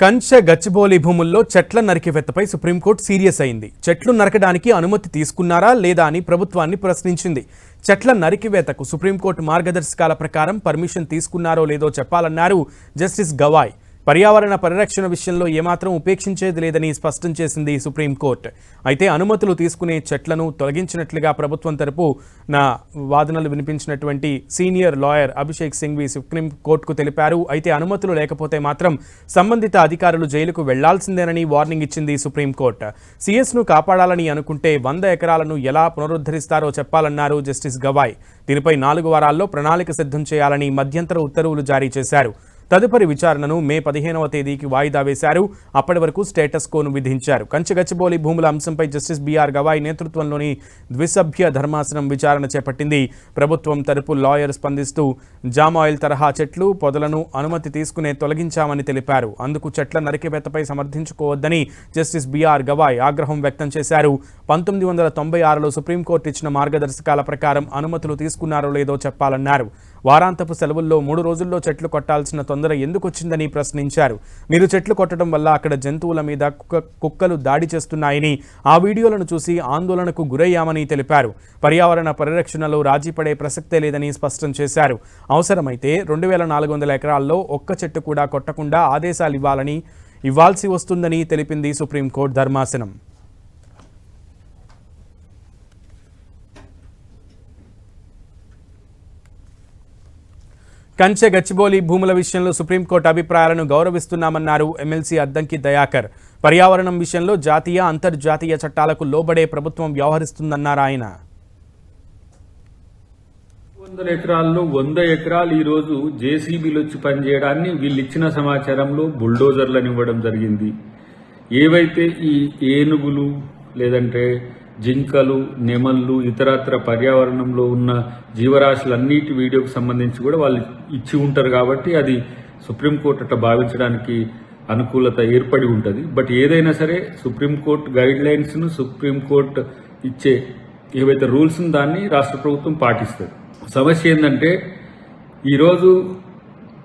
కంచె గచ్చిబౌలి భూముల్లో చెట్ల నరికివేత్తపై సుప్రీంకోర్టు సీరియస్ అయింది. చెట్లు నరకడానికి అనుమతి తీసుకున్నారా లేదా అని ప్రభుత్వాన్ని ప్రశ్నించింది. చెట్ల నరికివేతకు సుప్రీంకోర్టు మార్గదర్శకాల ప్రకారం పర్మిషన్ తీసుకున్నారో లేదో చెప్పాలన్నారు జస్టిస్ గవాయ్. పర్యావరణ పరిరక్షణ విషయంలో ఏమాత్రం ఉపేక్షించేది లేదని స్పష్టం చేసింది సుప్రీంకోర్టు అయితే అనుమతులు తీసుకునే చెట్లను తొలగించినట్లుగా ప్రభుత్వం తరపు నా వాదనలు వినిపించినటువంటి సీనియర్ లాయర్ అభిషేక్ సింఘ్వి సుప్రీంకోర్టుకు తెలిపారు. అయితే అనుమతులు లేకపోతే మాత్రం సంబంధిత అధికారులు జైలుకు వెళ్ళాల్సిందేనని వార్నింగ్ ఇచ్చింది సుప్రీంకోర్టు సీఎస్ను కాపాడాలని అనుకుంటే వంద ఎకరాలను ఎలా పునరుద్ధరిస్తారో చెప్పాలన్నారు జస్టిస్ గవాయ్. దీనిపై నాలుగు వారాల్లో ప్రణాళిక సిద్ధం చేయాలని మధ్యంతర ఉత్తర్వులు జారీ చేశారు. తదుపరి విచారణను మే పదిహేనవ తేదీకి వాయిదా వేశారు. అప్పటి వరకు స్టేటస్ కోను విధించారు. కంచగచ్చిబౌలి భూముల అంశంపై జస్టిస్ బీఆర్ గవాయ్ నేతృత్వంలోని ద్విసభ్య ధర్మాసనం విచారణ చేపట్టింది. ప్రభుత్వం తరపు లాయర్ స్పందిస్తూ జామాయిల్ తరహా చెట్లు పొదలను అనుమతి తీసుకునే తొలగించామని తెలిపారు. అందుకు చెట్ల నరికివేతపై సమర్థించుకోవద్దని జస్టిస్ బీఆర్ గవాయ్ ఆగ్రహం వ్యక్తం చేశారు. పంతొమ్మిది వందల తొంభై ఆరులో సుప్రీంకోర్టు ఇచ్చిన మార్గదర్శకాల ప్రకారం అనుమతులు తీసుకున్నారో లేదో చెప్పాలన్నారు. వారాంతపు సెలవుల్లో మూడు రోజుల్లో చెట్లు కొట్టాల్సిన తొందర ఎందుకు వచ్చిందని ప్రశ్నించారు. మీరు చెట్లు కొట్టడం వల్ల అక్కడ జంతువుల మీద కుక్క కుక్కలు దాడి చేస్తున్నాయని ఆ వీడియోలను చూసి ఆందోళనకు గురయ్యామని తెలిపారు. పర్యావరణ పరిరక్షణలో రాజీ పడే ప్రసక్తే లేదని స్పష్టం చేశారు. అవసరమైతే రెండు వేల నాలుగు వందల ఎకరాల్లో ఒక్క చెట్టు కూడా కొట్టకుండా ఆదేశాలు ఇవ్వాలని ఇవ్వాల్సి వస్తుందని తెలిపింది సుప్రీంకోర్టు ధర్మాసనం. కంచె గచ్చిబోలి భూముల విషయంలో సుప్రీంకోర్టు అభిప్రాయాలను గౌరవిస్తున్నామన్నారు ఎమ్మెల్సీ అద్దంకి దయాకర్. పర్యావరణం విషయంలో జాతీయ అంతర్జాతీయ చట్టాలకు లోబడే ప్రభుత్వం వ్యవహరిస్తుందన్నారు ఆయన. వందల ఎకరాల్లో వంద ఎకరాలు ఈ రోజు జేసీబీలు వచ్చి పనిచేయడాన్ని వీళ్ళు ఇచ్చిన సమాచారంలో బుల్డోజర్లను ఇవ్వడం జరిగింది. ఏవైతే ఈ ఏనుగులు లేదంటే జింకలు నెమళ్ళు ఇతరత్ర పర్యావరణంలో ఉన్న జీవరాశులన్నిటి వీడియోకి సంబంధించి కూడా వాళ్ళు ఇచ్చి ఉంటారు కాబట్టి అది సుప్రీంకోర్టు అట్లా భావించడానికి అనుకూలత ఏర్పడి ఉంటుంది. బట్ ఏదైనా సరే సుప్రీంకోర్టు గైడ్ లైన్స్ను సుప్రీంకోర్టు ఇచ్చే ఏవైతే రూల్స్ని దాన్ని రాష్ట్ర ప్రభుత్వం పాటిస్తుంది. సమస్య ఏంటంటే ఈరోజు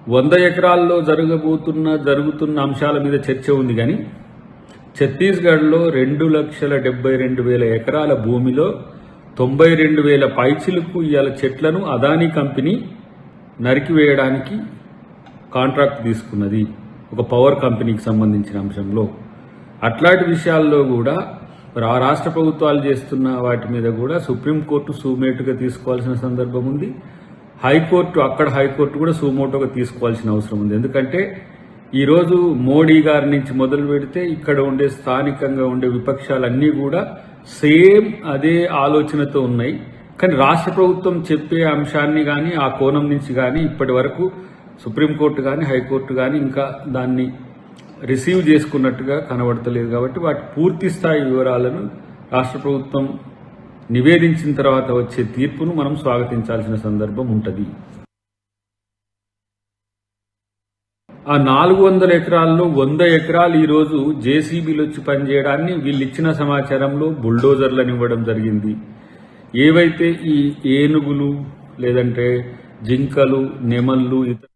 వంద ఎకరాల్లో జరగబోతున్న జరుగుతున్న అంశాల మీద చర్చ ఉంది కానీ ఛత్తీస్గఢ్లో రెండు లక్షల డెబ్బై రెండు వేల ఎకరాల భూమిలో తొంభై రెండు వేల పైచిలకు ఇవాళ చెట్లను అదానీ కంపెనీ నరికివేయడానికి కాంట్రాక్ట్ తీసుకున్నది. ఒక పవర్ కంపెనీకి సంబంధించిన అంశంలో. అట్లాంటి విషయాల్లో కూడా రా- రాష్ట్ర ప్రభుత్వాలు చేస్తున్న వాటి మీద కూడా సుప్రీంకోర్టు సూమేటుగా తీసుకోవాల్సిన సందర్భం ఉంది. హైకోర్టు అక్కడ హైకోర్టు కూడా సూమోటోగా తీసుకోవాల్సిన అవసరం ఉంది. ఎందుకంటే ఈరోజు మోడీ గారి నుంచి మొదలు పెడితే ఇక్కడ ఉండే స్థానికంగా ఉండే విపక్షాలన్నీ కూడా సేమ్ అదే ఆలోచనతో ఉన్నాయి. కానీ రాష్ట్ర ప్రభుత్వం చెప్పే అంశాన్ని కానీ ఆ కోణం నుంచి కానీ ఇప్పటి వరకు సుప్రీంకోర్టు కానీ హైకోర్టు కానీ ఇంకా దాన్ని రిసీవ్ చేసుకున్నట్టుగా కనబడతలేదు కాబట్టి వాటి పూర్తి స్థాయి వివరాలను రాష్ట్ర ప్రభుత్వం నివేదించిన తర్వాత వచ్చే తీర్పును మనం స్వాగతించాల్సిన సందర్భం ఉంటుంది. ఆ నాలుగు వందల ఎకరాల్లో వంద ఎకరాలు ఈరోజు జేసీబీలు వచ్చి పనిచేయడాన్ని వీళ్ళు ఇచ్చిన సమాచారంలో బుల్డోజర్లను ఇవ్వడం జరిగింది. ఏవైతే ఈ ఏనుగులు లేదంటే జింకలు నెమళ్ళు ఇతర